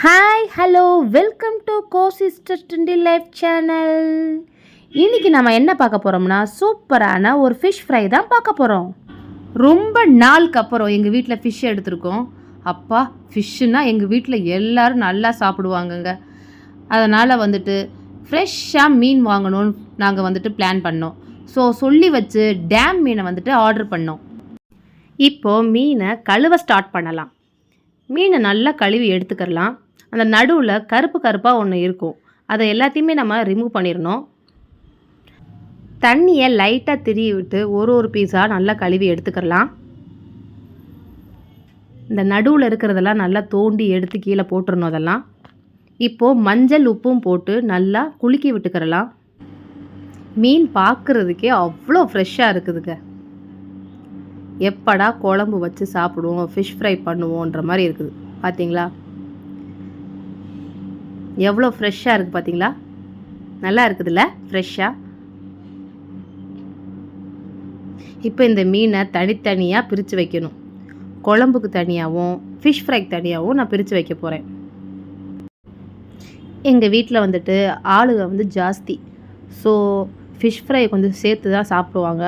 Hi hello welcome to co sister டுண்டி life channel இன்றைக்கி நம்ம என்ன பார்க்க போகிறோம்னா சூப்பரான ஒரு ஃபிஷ் ஃப்ரை தான் பார்க்க போகிறோம் ரொம்ப நாளுக்கு அப்புறம் எங்கள் வீட்டில் ஃபிஷ் எடுத்திருக்கோம். அப்பா ஃபிஷ்ஷுன்னா எங்கள் வீட்டில் எல்லோரும் நல்லா சாப்பிடுவாங்கங்க. அதனால் வந்துட்டு ஃப்ரெஷ்ஷாக மீன் வாங்கணும்னு நாங்கள் வந்துட்டு பிளான் பண்ணோம். ஸோ சொல்லி வச்சு டேம் மீனை வந்துட்டு ஆர்டர் பண்ணோம். இப்போது மீனை கழுவ ஸ்டார்ட் பண்ணலாம். மீனை நல்லா கழுவி எடுத்துக்கிறலாம். அந்த நடுவில் கருப்பு கருப்பாக ஒன்று இருக்கும். அதை எல்லாத்தையுமே நம்ம ரிமூவ் பண்ணிடணும் தண்ணியை லைட்டாக திரிய விட்டு ஒரு ஒரு பீஸாக நல்லா கழுவி எடுத்துக்கிறலாம். இந்த நடுவில் இருக்கிறதெல்லாம் நல்லா தோண்டி எடுத்து கீழே போட்டுருணும் அதெல்லாம். இப்போது மஞ்சள் உப்பும் போட்டு நல்லா குலுக்கி விட்டுக்கிறலாம். மீன் பார்க்குறதுக்கே அவ்வளோ ஃப்ரெஷ்ஷாக இருக்குதுங்க. எப்படா குழம்பு வச்சு சாப்பிடுவோம் ஃபிஷ் ஃப்ரை பண்ணுவோன்ற மாதிரி இருக்குது. பார்த்தீங்களா எவ்வளோ ஃப்ரெஷ்ஷாக இருக்குது பார்த்தீங்களா நல்லா இருக்குதுல்ல? ஃப்ரெஷ்ஷாக இப்போ இந்த மீனை தனித்தனியாக பிரித்து வைக்கணும். குழம்புக்கு தனியாகவும் ஃபிஷ் ஃப்ரைக்கு தனியாகவும் நான் பிரித்து வைக்க போகிறேன் எங்கள் வீட்டில் வந்துட்டு ஆளுக வந்து ஜாஸ்தி. ஸோ ஃபிஷ் ஃப்ரை கொஞ்சம் சேர்த்து தான் சாப்பிடுவாங்க.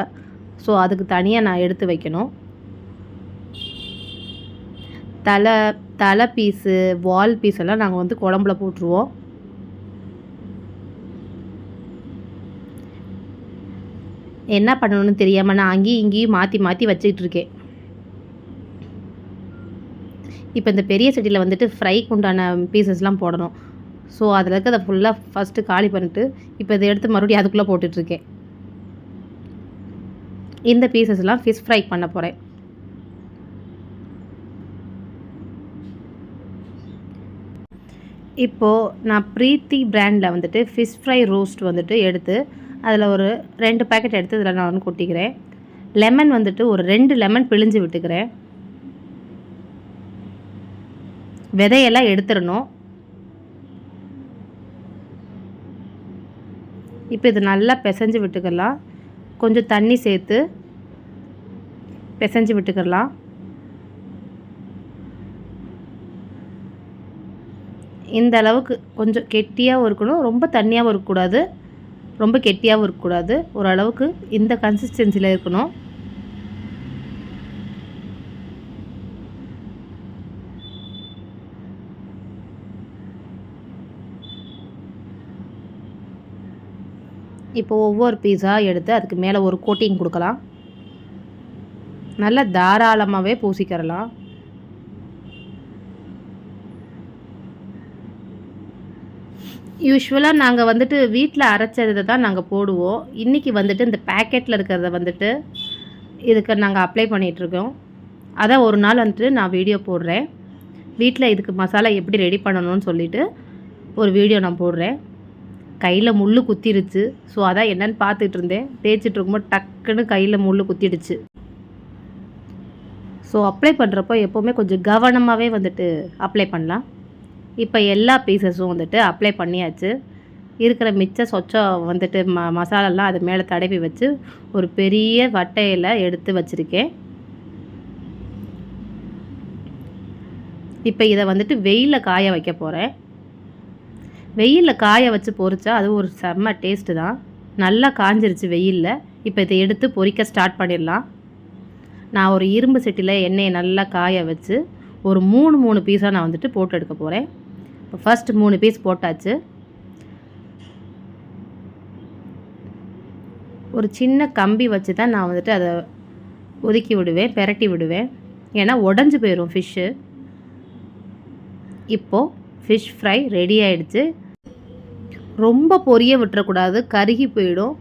ஸோ அதுக்கு தனியாக நான் எடுத்து வைக்கணும். தலை தலை பீஸு வால் பீஸ் எல்லாம் நாங்கள் வந்து குழம்புல போட்டுருவோம். என்ன பண்ணணும்னு தெரியாமல் நான் அங்கேயும் இங்கேயும் மாற்றி மாற்றி வச்சுக்கிட்டு இருக்கேன். இப்போ இந்த பெரிய சட்டியில் வந்துட்டு ஃப்ரைக்கு உண்டான பீசஸ்லாம் போடணும். ஸோ அதில் இருக்கிறத ஃபுல்லாக ஃபஸ்ட்டு காலி பண்ணிட்டு இப்போ இதை எடுத்து மறுபடியும் அதுக்குள்ளே போட்டுட்ருக்கேன் இந்த பீசஸ்லாம் ஃபிஷ் ஃப்ரை பண்ண போகிறேன் இப்போது நான் ப்ரீத்தி பிராண்டில் வந்துட்டு ஃபிஷ் ஃப்ரை ரோஸ்ட் வந்துட்டு எடுத்து அதில் ஒரு ரெண்டு பேக்கெட் எடுத்து இதில் நான் ஒன்று கொட்டிக்கிறேன். லெமன் வந்துட்டு ஒரு ரெண்டு லெமன் பிழிஞ்சு விட்டுக்கிறேன். விதையெல்லாம் எடுத்துடணும். இப்போ இது நல்லா பிசைஞ்சு விட்டுக்கலாம். கொஞ்சம் தண்ணி சேர்த்து பிசைஞ்சு விட்டுக்கிடலாம். இந்த அளவுக்கு கொஞ்சம் கெட்டியாகவும் இருக்கணும். ரொம்ப தண்ணியாகவும் இருக்கக்கூடாது. ரொம்ப கெட்டியாகவும் இருக்கக்கூடாது. ஓரளவுக்கு இந்த கன்சிஸ்டன்சியில் இருக்கணும். இப்போ ஒவ்வொரு பீஸாக எடுத்து அதுக்கு மேலே ஒரு கோட்டிங் கொடுக்கலாம். நல்லா தாராளமாகவே பூசிக்கிறலாம். யூஸ்வலாக நாங்கள் வந்துட்டு வீட்டில் அரைச்சதை தான் நாங்கள் போடுவோம். இன்றைக்கி வந்துட்டு இந்த பேக்கெட்டில் இருக்கிறத வந்துட்டு இதுக்கு நாங்கள் அப்ளை பண்ணிகிட்ருக்கோம் அதான் ஒரு நாள் வந்துட்டு நான் வீடியோ போடுறேன். வீட்டில் இதுக்கு மசாலா எப்படி ரெடி பண்ணணும்னு சொல்லிவிட்டு ஒரு வீடியோ நான் போடுறேன். கையில் முள் குத்திருச்சு ஸோ அதான் என்னென்னு பார்த்துட்டு இருந்தேன். தேய்ச்சிட்டு இருக்கும்போது டக்குன்னு கையில் முள் குத்திடுச்சு. ஸோ அப்ளை பண்ணுறப்போ எப்போவுமே கொஞ்சம் கவனமாகவே வந்துட்டு அப்ளை பண்ணலாம். இப்போ எல்லா பீசஸும் வந்துட்டு அப்ளை பண்ணியாச்சு. இருக்கிற மிச்ச சொச்சம் வந்துட்டு ம மசாலாலாம் அது மேலே தடவி வச்சு ஒரு பெரிய வட்டையில் எடுத்து வச்சுருக்கேன். இப்போ இதை வந்துட்டு வெயிலில் காய வைக்க போகிறேன் வெயிலில் காய வச்சு பொறிச்சா அது ஒரு செம்ம டேஸ்ட்டு தான். நல்லா காஞ்சிருச்சு வெயிலில். இப்போ இதை எடுத்து பொரிக்க ஸ்டார்ட் பண்ணிடலாம். நான் ஒரு இரும்பு செட்டியில் எண்ணெயை நல்லா காய வச்சு ஒரு மூணு மூணு பீஸாக நான் வந்துட்டு போட்டு எடுக்க போகிறேன் இப்போ ஃபஸ்ட்டு மூணு பீஸ் போட்டாச்சு. ஒரு சின்ன கம்பி வச்சு தான் நான் வந்துட்டு அதை ஒதுக்கி விடுவேன் பெரட்டி விடுவேன். ஏன்னா உடஞ்சி போயிடும் ஃபிஷ்ஷு இப்போது ஃபிஷ் ஃப்ரை ரெடி ஆகிடுச்சு ரொம்ப பொரிய விட்டுறக்கூடாது கருகி போயிடும்.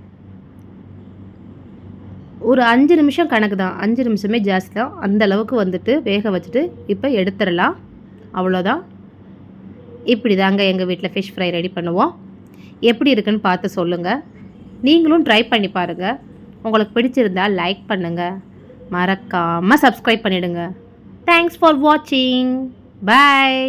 ஒரு அஞ்சு நிமிஷம் கணக்கு தான். அஞ்சு நிமிஷமே ஜாஸ்தி தான். அந்த அளவுக்கு வந்துட்டு வேக வச்சுட்டு இப்போ எடுத்துடலாம். அவ்வளோதான். இப்படி தாங்க எங்கள் வீட்டில் ஃபிஷ் ஃப்ரை ரெடி பண்ணுவோம். எப்படி இருக்குன்னு பார்த்து சொல்லுங்கள் நீங்களும் ட்ரை பண்ணி பாருங்கள் உங்களுக்கு பிடிச்சிருந்தால் லைக் பண்ணுங்கள் மறக்காமல் சப்ஸ்கிரைப் பண்ணிவிடுங்க தேங்க்ஸ் ஃபார் வாட்சிங் பாய்